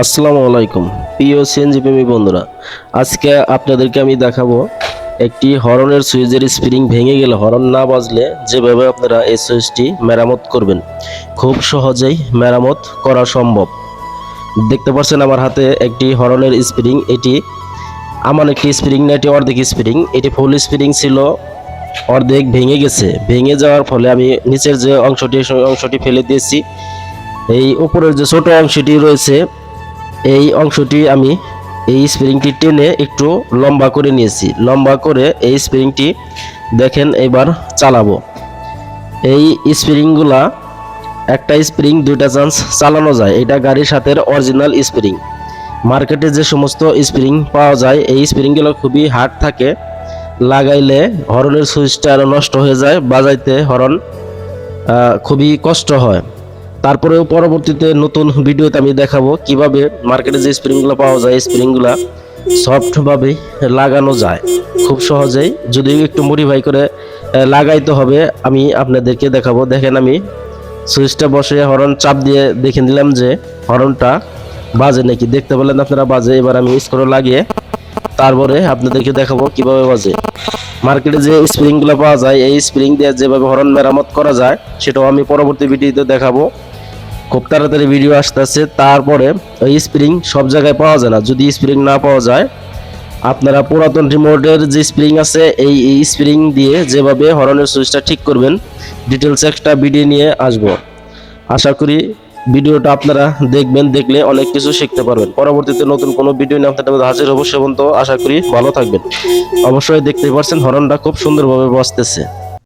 আসসালামু আলাইকুম। প্রিয় সিএনজি প্রেমী বন্ধুরা, আজকে আপনাদেরকে আমি দেখাবো একটি হরনের সুইচের স্প্রিং ভেঙে গেলে, হরন না বাজলে যেভাবে আপনারা এই সুইচটি মেরামত করবেন, খুব সহজেই মেরামত করা সম্ভব। দেখতে পাচ্ছেন আমার হাতে একটি হরনের স্প্রিং, এটি আমার একটি স্প্রিং না, এটি অর্ধেক স্প্রিং, এটি ফুল স্প্রিং ছিল, অর্ধেক ভেঙে গেছে। ভেঙে যাওয়ার ফলে আমি নিচের যে অংশটি অংশটি ফেলে দিয়েছি। এই উপরের যে ছোট অংশটি রয়েছে এই অংশটি আমি এই স্প্রিংটি টেনে একটু লম্বা করে নিয়েছি। লম্বা করে এই স্প্রিংটি দেখেন এবার চালাবো। এই স্প্রিংগুলা একটা স্প্রিং দুইটা চান্স চালানো যায়। এটা গাড়ির সাথে অরিজিনাল স্প্রিং মার্কেটে যে সমস্ত স্প্রিং পাওয়া যায়, এই স্প্রিংগুলো খুবই হার্ড থাকে। লাগাইলে হরনের সুইচটা নষ্ট হয়ে যায়, বাজাইতে হরন খুবই কষ্ট হয়। তারপরেও পরবর্তীতে নতুন ভিডিওতে আমি দেখাবো কীভাবে মার্কেটে যে স্প্রিংগুলো পাওয়া যায় স্প্রিংগুলো সফটভাবে লাগানো যায়। খুব সহজেই, যদিও একটু মডিফাই করে লাগাইতে হবে, আমি আপনাদেরকে দেখাবো। দেখেন আমি সুইচটা বসে হরন চাপ দিয়ে দেখে নিলাম যে হরনটা বাজে নাকি। দেখতে পেলেন আপনারা বাজে, এবার আমি স্ক্রু লাগিয়ে তারপরে আপনাদেরকে দেখাবো কীভাবে বাজে। মার্কেটে যে স্প্রিংগুলো পাওয়া যায়, এই স্প্রিং দিয়ে যেভাবে হরন মেরামত করা যায়, সেটাও আমি পরবর্তী ভিডিওতে দেখাবো। খুব তাড়াতাড়ি ভিডিও আসতেছে, তারপরে ওই স্প্রিং সব জায়গায় পাওয়া যায় না। যদি স্প্রিং না পাওয়া যায়, আপনারা পুরাতন রিমোটের যে স্প্রিং আছে, এই স্প্রিং দিয়ে যেভাবে হরনের সুইচটা ঠিক করবেন ডিটেলস একটা ভিডিও নিয়ে আসব। আশা করি ভিডিওটা আপনারা দেখবেন, দেখলে অনেক কিছু শিখতে পারবেন। পরবর্তীতে নতুন কোনো ভিডিও নিয়ে আপনাদের মধ্যে হাজির হব সেবন্ত আশা করি ভালো থাকবেন। অবশ্যই দেখতে পারছেন হরনটা খুব সুন্দরভাবে বসতেছে